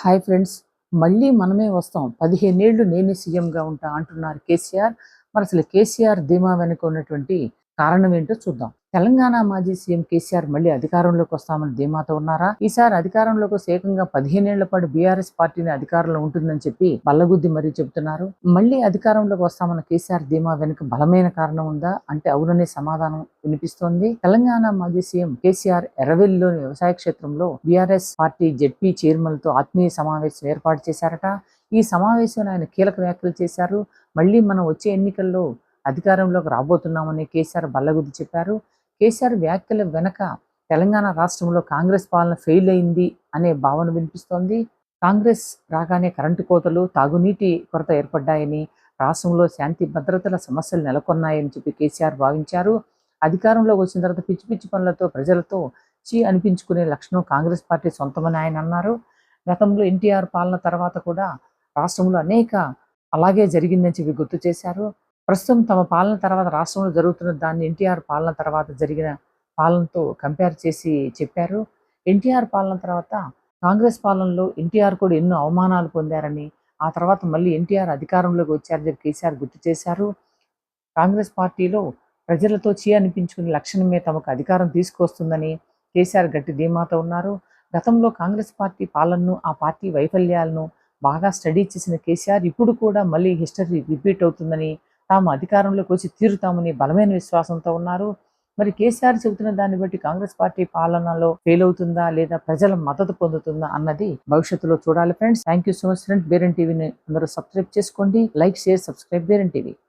Hi friends మళ్ళీ మనమే వస్తాం. పదిహేనేళ్ళు నేనే సీఎంగా ఉంటా అంటున్నారు కేసీఆర్. మరి అసలు కేసీఆర్ ధీమా వెనుక ఉన్నటువంటి కారణం ఏంటో చూద్దాం. తెలంగాణ మాజీ సీఎం కేసీఆర్ మళ్ళీ అధికారంలోకి వస్తామని ధీమాతో ఉన్నారా? ఈసారి అధికారంలోకి ఏకంగా పదిహేనేళ్ళ పాటు బీఆర్ఎస్ పార్టీని అధికారంలో ఉంటుందని చెప్పి బల్లగుద్ది మరీ చెబుతున్నారు. మళ్ళీ అధికారంలోకి వస్తామన్న కేసీఆర్ ధీమా వెనుక బలమైన కారణం ఉందా? అంటే అవుననే సమాధానం వినిపిస్తోంది. తెలంగాణ మాజీ సీఎం కేసీఆర్ ఎర్రవెల్లిలోని వ్యవసాయ క్షేత్రంలో బీఆర్ఎస్ పార్టీ జెడ్పీ చైర్మన్లతో ఆత్మీయ సమావేశం ఏర్పాటు చేశారట. ఈ సమావేశంలో ఆయన కీలక వ్యాఖ్యలు చేశారు. మళ్ళీ మనం వచ్చే ఎన్నికల్లో అధికారంలోకి రాబోతున్నామని కేసీఆర్ బల్లగుద్ది చెప్పారు. కేసీఆర్ వ్యాఖ్యల వెనక తెలంగాణ రాష్ట్రంలో కాంగ్రెస్ పాలన ఫెయిల్ అయింది అనే భావన వినిపిస్తోంది. కాంగ్రెస్ రాగానే కరెంటు కోతలు తాగునీటి కొరత ఏర్పడ్డాయని రాష్ట్రంలో శాంతి భద్రతల సమస్యలు నెలకొన్నాయని చెప్పి కేసీఆర్ భావించారు. అధికారంలోకి వచ్చిన తర్వాత పిచ్చి పిచ్చి పనులతో ప్రజలతో చీ అనిపించుకునే లక్షణం కాంగ్రెస్ పార్టీ సొంతమని ఆయన అన్నారు. గతంలో ఎన్టీఆర్ పాలన తర్వాత కూడా రాష్ట్రంలో అనేక అలాగే జరిగిందని చెప్పి గుర్తు చేశారు. ప్రస్తుతం తమ పాలన తర్వాత రాష్ట్రంలో జరుగుతున్న దాన్ని ఎన్టీఆర్ పాలన తర్వాత జరిగిన పాలనతో కంపేర్ చేసి చెప్పారు. ఎన్టీఆర్ పాలన తర్వాత కాంగ్రెస్ పాలనలో ఎన్టీఆర్ కూడా ఎన్నో అవమానాలు పొందారని ఆ తర్వాత మళ్ళీ ఎన్టీఆర్ అధికారంలోకి వచ్చారని చెప్పి కేసీఆర్ గుర్తు చేశారు. కాంగ్రెస్ పార్టీలో ప్రజలతో చీ అనిపించుకునే లక్షణమే తమకు అధికారం తీసుకొస్తుందని కేసీఆర్ గట్టి ధీమాతో ఉన్నారు. గతంలో కాంగ్రెస్ పార్టీ పాలనను ఆ పార్టీ వైఫల్యాలను బాగా స్టడీ చేసిన కేసీఆర్ ఇప్పుడు కూడా మళ్ళీ హిస్టరీ రిపీట్ అవుతుందని తాము అధికారంలోకి వచ్చి తీరుతామని బలమైన విశ్వాసంతో ఉన్నారు. మరి కేసీఆర్ చెబుతున్న దాన్ని బట్టి కాంగ్రెస్ పార్టీ పాలనలో ఫెయిల్ అవుతుందా లేదా ప్రజల మద్దతు పొందుతుందా అన్నది భవిష్యత్తులో చూడాలి friends. Thank you so much friends. Baron టీవీని అందరూ సబ్స్క్రైబ్ చేసుకోండి. Like share subscribe Baron TV.